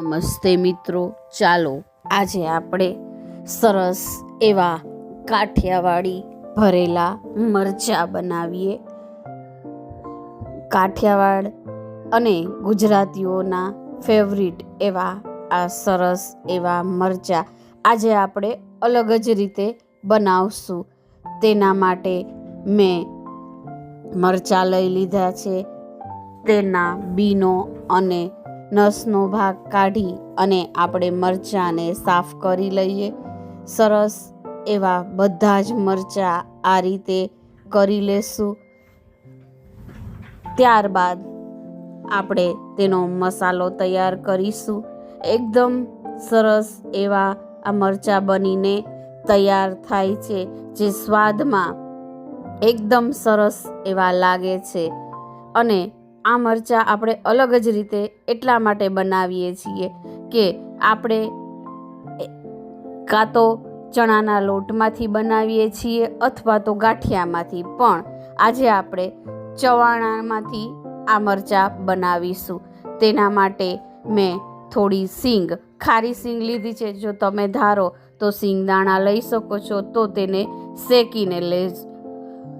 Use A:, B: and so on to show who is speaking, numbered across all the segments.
A: નમસ્તે મિત્રો, ચાલો આજે આપણે સરસ એવા કાઠિયાવાડી ભરેલા મરચાં બનાવીએ. કાઠિયાવાડ અને ગુજરાતીઓના ફેવરિટ એવા આ સરસ એવા મરચાં આજે આપણે અલગ જ રીતે બનાવશું. તેના માટે મેં મરચાં લઈ લીધા છે, તેના બીનો અને નસનો ભાગ કાઢી અને આપણે મરચાંને સાફ કરી લઈએ. સરસ એવા બધા જ મરચાં આ રીતે કરી લેશું. ત્યારબાદ આપણે તેનો મસાલો તૈયાર કરીશું. એકદમ સરસ એવા આ મરચાં બનીને તૈયાર થાય છે, જે સ્વાદમાં એકદમ સરસ એવા લાગે છે. અને આ મરચાં આપણે અલગ જ રીતે એટલા માટે બનાવીએ છીએ કે આપણે કાં તો ચણાના લોટમાંથી બનાવીએ છીએ અથવા તો ગાંઠિયામાંથી. પણ આજે આપણે ચવાણામાંથી આ મરચાં બનાવીશું. તેના માટે મેં થોડી સિંગ, ખારી સિંગ લીધી છે. જો તમે ધારો તો સિંગદાણા લઈ શકો છો, તો તેને શેકીને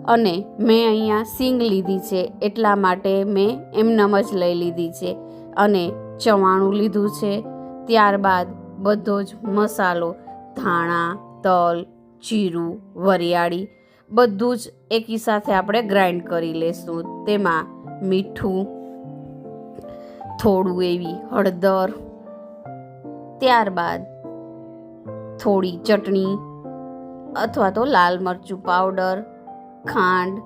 A: અને મેં અહીંયા સિંગ લીધી છે, એટલા માટે મેં એમનેમ જ લઈ લીધી છે અને ચવાણું લીધું છે. ત્યારબાદ બધો જ મસાલો, ધાણા, તલ, જીરું, વરિયાળી, બધું જ એકી સાથે આપણે ગ્રાઇન્ડ કરી લેશું. તેમાં મીઠું, થોડું એવી હળદર, ત્યારબાદ થોડી ચટણી અથવા તો લાલ મરચું પાવડર ખાંડ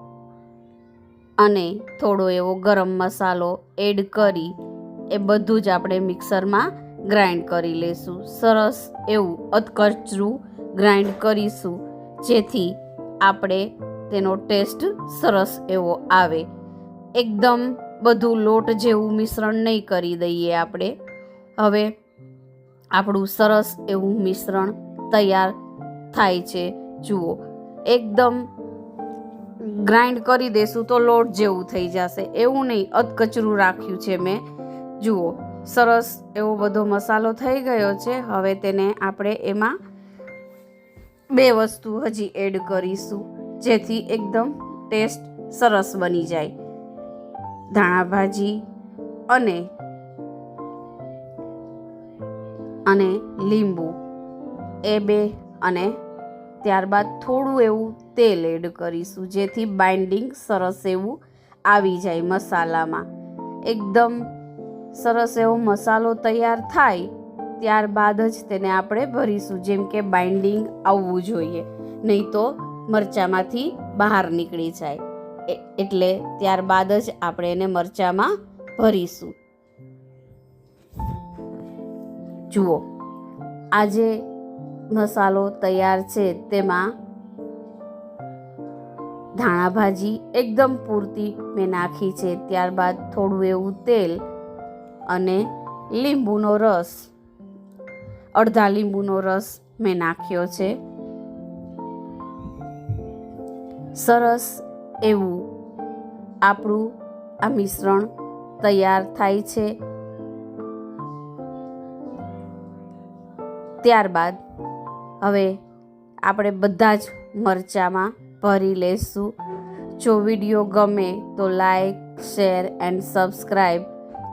A: અને થોડો એવો ગરમ મસાલો એડ કરી એ બધું જ આપણે મિક્સરમાં ગ્રાઇન્ડ કરી લઈશું સરસ એવું અધકચરું ગ્રાઇન્ડ કરીશું, જેથી આપણે તેનો ટેસ્ટ સરસ એવો આવે. એકદમ બધું લોટ જેવું મિશ્રણ નહીં કરી દઈએ આપણે. હવે આપણું સરસ એવું મિશ્રણ તૈયાર થાય છે. જુઓ, એકદમ ગ્રાઇન્ડ કરી દેશું તો લોટ જેવું થઈ જશે. એવું નહીં, અધકચરું રાખ્યું છે મેં. જુઓ, સરસ એવો બધો મસાલો થઈ ગયો છે. હવે તેને આપણે એમાં બે વસ્તુ હજી એડ કરીશું, જેથી એકદમ ટેસ્ટ સરસ બની જાય. ધાણા ભાજી અને અને લીંબુ, એ બે અને ત્યારબાદ થોડું એવું તેલ એડ કરીશું, જેથી બાઇન્ડિંગ સરસ એવું આવી જાય મસાલામાં. એકદમ સરસ એવો મસાલો તૈયાર થાય, ત્યારબાદ જ તેને આપણે ભરીશું, જેમ કે બાઇન્ડિંગ આવવું જોઈએ, નહીં તો મરચામાંથી બહાર નીકળી જાય. એટલે ત્યારબાદ જ આપણે એને મરચામાં ભરીશું. જુઓ આજે મસાલો તૈયાર છે, તેમાં ધાણા ભાજી એકદમ પૂરતી મેં નાખી છે. ત્યારબાદ થોડું એવું તેલ અને લીંબુનો રસ, અડધા લીંબુનો રસ મેં નાખ્યો છે. સરસ એવું આપણું આ મિશ્રણ તૈયાર થાય છે. ત્યારબાદ હવે આપણે બધા જ મરચામાં ભરી લેશું. જો વીડિયો ગમે તો લાઈક, શેર એન્ડ સબસ્ક્રાઈબ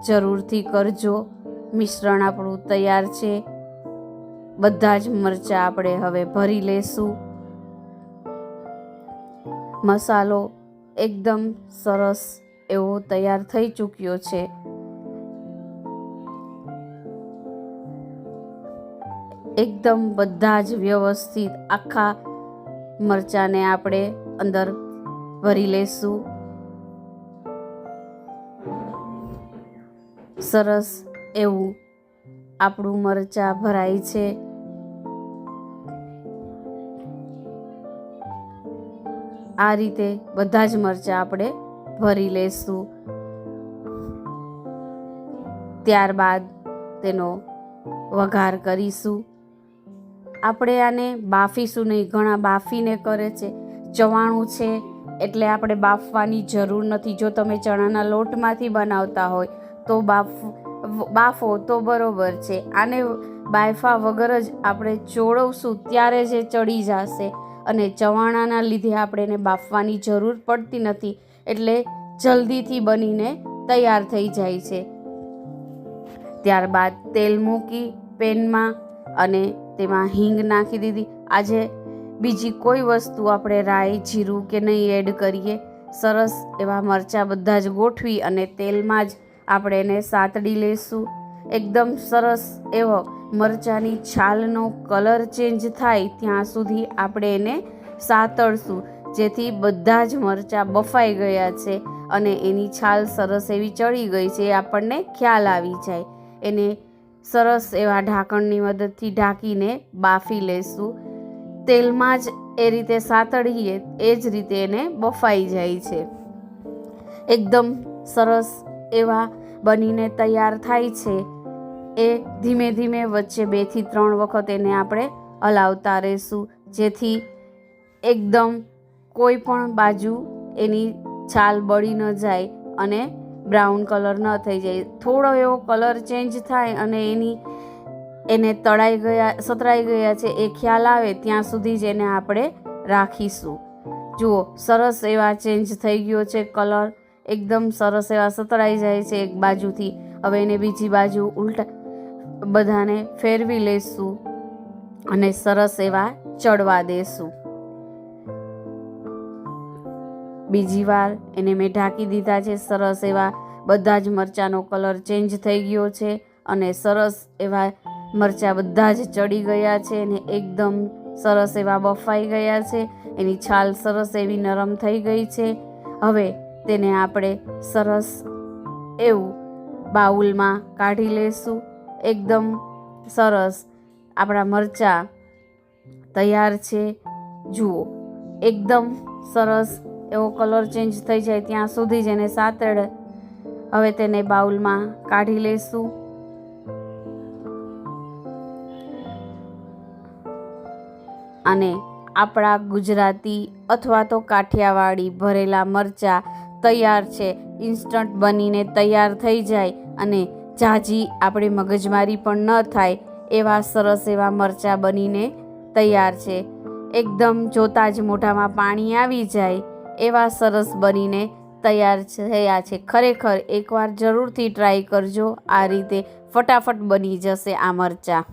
A: જરૂરથી કરજો. મિશ્રણ આપણું તૈયાર છે. બધા જ મરચાં આપણે હવે ભરી લેશું. મસાલો એકદમ સરસ એવો તૈયાર થઈ ચૂક્યો છે. એકદમ બધા જ વ્યવસ્થિત આખા મરચાંને આપણે અંદર ભરી લેશું. સરસ એવું આપણું મરચાં ભરાય છે. આ રીતે બધા જ મરચાં આપણે ભરી લેશું. ત્યારબાદ તેનો વઘાર કરીશું. આપણે આને બાફીશું નહીં. ઘણા બાફીને કરે છે. ચવાણું છે એટલે આપણે બાફવાની જરૂર નથી. જો તમે ચણાના લોટમાંથી બનાવતા હોય તો બાફ, બાફો તો બરોબર છે. આને બાફા વગર જ આપણે ચોળવશું ત્યારે જે ચડી જશે. અને ચવાણાના લીધે આપણે એને બાફવાની જરૂર પડતી નથી. એટલે જલ્દીથી બનીને તૈયાર થઈ જાય છે. ત્યારબાદ તેલ મૂકી પેનમાં અને તેમાં હિંગ નાખી દીધી. આજે બીજી કોઈ વસ્તુ આપણે રાઈ, જીરું કે નહીં એડ કરીએ. સરસ એવા મરચાં બધા જ ગોઠવી અને તેલમાં જ આપણે એને સાતડી લઈશું એકદમ સરસ એવો મરચાંની છાલનો કલર ચેન્જ થાય ત્યાં સુધી આપણે એને સાતળશું. જેથી બધા જ મરચાં બફાઈ ગયા છે અને એની છાલ સરસ એવી ચડી ગઈ છે એ આપણને ખ્યાલ આવી જાય. એને સરસ એવા ઢાંકણની મદદથી ઢાંકીને બાફી લેશું. તેલમાં જ એ રીતે સાતળીએ એ જ રીતે એને બફાઈ જાય છે. એકદમ સરસ એવા બનીને તૈયાર થાય છે. એ ધીમે ધીમે વચ્ચે બેથી ત્રણ વખત એને આપણે હલાવતા રહીશું. જેથી એકદમ કોઈ પણ બાજુ એની છાલ બળી ન જાય અને બ્રાઉન કલર ન થઈ જાય. થોડો એવો કલર ચેન્જ થાય અને એની, એને તળાઈ ગયા, સતરાઈ ગયા છે, એ ખ્યાલ આવે ત્યાં સુધી જ એને આપણે રાખીશું. જુઓ, સરસ એવા ચેન્જ થઈ ગયો છે કલર. એકદમ સરસ એવા સતરાઈ જાય છે એક બાજુથી. હવે એને બીજી બાજુ ઉલટા બધાને ફેરવી લેશું અને સરસ એવા ચડવા દેશું. બીજી વાર એને મેં ઢાંકી દીધા છે. સરસ એવા બધા જ મરચાંનો કલર ચેન્જ થઈ ગયો છે અને સરસ એવા મરચાં બધા જ ચડી ગયા છે અને એકદમ સરસ એવા બફાઈ ગયા છે. એની છાલ સરસ એવી નરમ થઈ ગઈ છે. હવે તેને આપણે સરસ એવું બાઉલમાં કાઢી લેશું. એકદમ સરસ આપણા મરચાં તૈયાર છે. જુઓ, એકદમ સરસ એવો કલર ચેન્જ થઈ જાય ત્યાં સુધી જ એને સાતડે હવે તેને બાઉલમાં કાઢી લેશું. અને આપણા ગુજરાતી અથવા તો કાઠિયાવાડી ભરેલા મરચાં તૈયાર છે. ઇન્સ્ટન્ટ બનીને તૈયાર થઈ જાય અને જાજી આપણે મગજમારી પણ ન થાય એવા સરસ એવા મરચાં બનીને તૈયાર છે. એકદમ જોતાં જ મોઢામાં પાણી આવી જાય. એવા સરસ બનીને તૈયાર થયા છે. ખરેખર એકવાર જરૂરથી ટ્રાય કરજો. આ રીતે ફટાફટ બની જશે આ મરચાં.